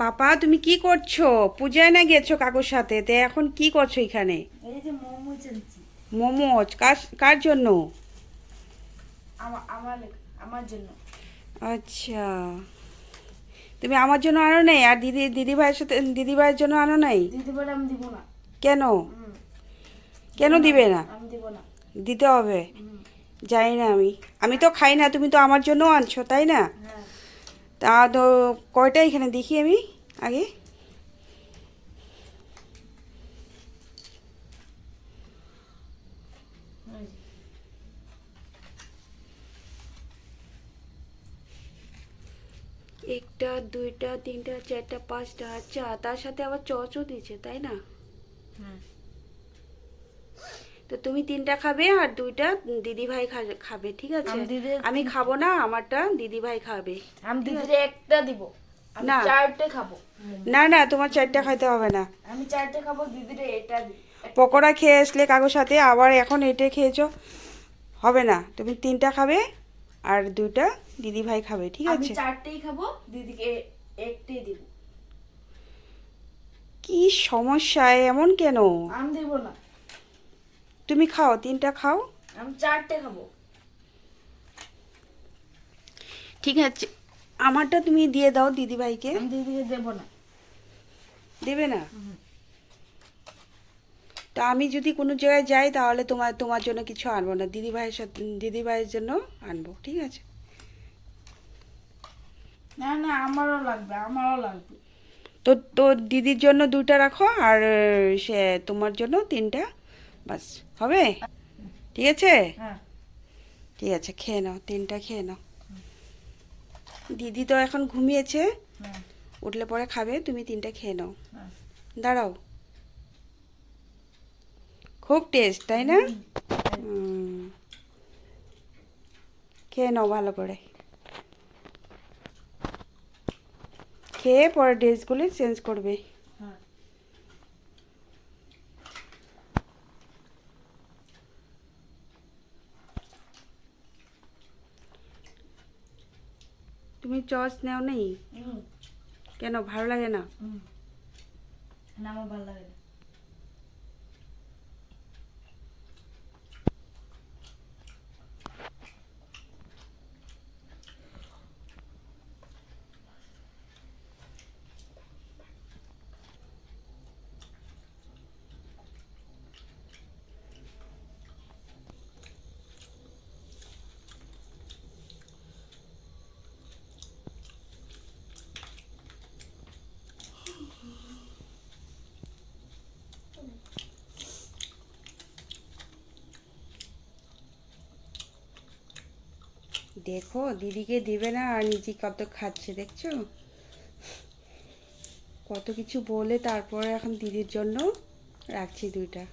পাপা তুমি কি করছ? পূজায় না গেছো কাকুর সাথে? তে এখন কি করছ এখানে? মোমো মোমোজ কার কার জন্য? আমার জন্য। আচ্ছা। তুমি আমার জন্য আনো নাই? আর দিদি দিদি ভাইয়ের সাথে দিদি ভাইয়ের জন্য আনো নাই? কেন? কেন দিবে না দিতে হবে? জানি না আমি। আমি তো খাই না তুমি তো আমার জন্য আনছো তাই না? হ্যাঁ। তা তো কয়টা এখানে দেখি আমি? আগে। একটা দুইটা তিনটা চারটা পাঁচটা আচ্ছা তার সাথে আবার চচও দিয়েছে তাই না? তো তুমি তিনটা খাবে আর দুইটা দিদি ভাই খাবে ঠিক আছে? আমি খাব না আমারটা দিদি ভাই খাবে। আমি দিদির একটা দিব। না। চারটে খাব। না না তোমার চারটা খাইতে হবে না। আমি চারটে খাব দিদির এটা পকোড়া খেয়ে আসলে কাগজ সাথে আবার এখন এটা খেয়েছো। হবে না তুমি তিনটা খাবে আর দুইটা দিদি ভাই খাবে ঠিক আমি আছে? চারটেই খাব দিদিকে একটাই দিব। কি সমস্যা এমন কেন? আমি দিব না। তুমি খাও তিনটা খাও। আমি চারটে খাব। ঠিক আছে আমারটা তুমি দিয়ে দাও দিদি ভাইকে আমি দিদিকে দেব না। দেবে না? তা আমি যদি কোনো জায়গায় যাই তাহলে তোমার তোমার জন্য কিছু আনব না। দিদি ভাইয়ের সাথে দিদি ভাইয়ের জন্য আনব ঠিক আছে? না না আমারও লাগবে আমারও লাগবে। তো তো দিদির জন্য দুটা রাখো আর সে তোমার জন্য তিনটা বাস। হবে? ঠিক আছে? হ্যাঁ। ঠিক আছে খেয়ে নাও তিনটা খেয়ে নাও। দিদি তো এখন ঘুমিয়েছে। হ্যাঁ। উঠলে পরে খাবে তুমি তিনটা খেয়ে নাও। হ্যাঁ। দাঁড়াও। খুব টেস্ট তাই না? খেয়ে নাও ভালো করে। খেয়ে পরে ড্রেসগুলি চেঞ্জ করবে হ্যাঁ তুমি চর্চ নেও নেই? কেন? ভালো লাগে না? না আমার ভালো লাগে না। দেখো, দিদিকে দেবে না আর নিজে কত খাচ্ছে, দেখছ? কত কিছু বলে তারপরে এখন দিদির জন্য রাখছি দুইটা।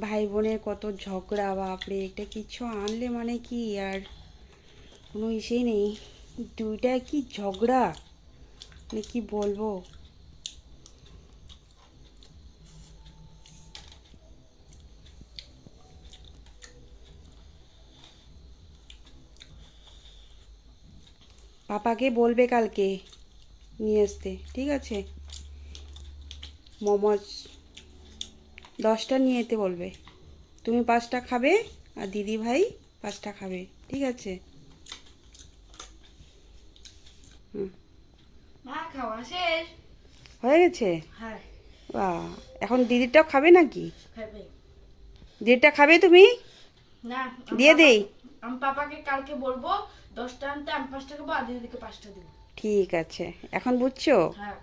ভাই বোনের কত ঝগড়া, বাপরে, একটা কিছু আনলে মানে কি আর? কোনো ইসেই নেই। দুইটা কি ঝগড়া? মানে কি বলব? পাপাকে বলবে কালকে নিয়ে আসতে ঠিক আছে? মোমোজ দশটা নিয়ে যেতে বলবে। তুমি পাঁচটা খাবে আর দিদি ভাই পাঁচটা খাবে ঠিক আছে? হয়ে গেছে? হ্যাঁ। বাহ এখন দিদিরটাও খাবে নাকি? দিদিরটা খাবে তুমি? দিয়ে দেই। আমি পাপাকে কালকে বলব দশটা আনতে আমি পাঁচটা খাব আর দিদিকে পাঁচটা দেবো। ঠিক আছে। এখন বুঝছ? হ্যাঁ।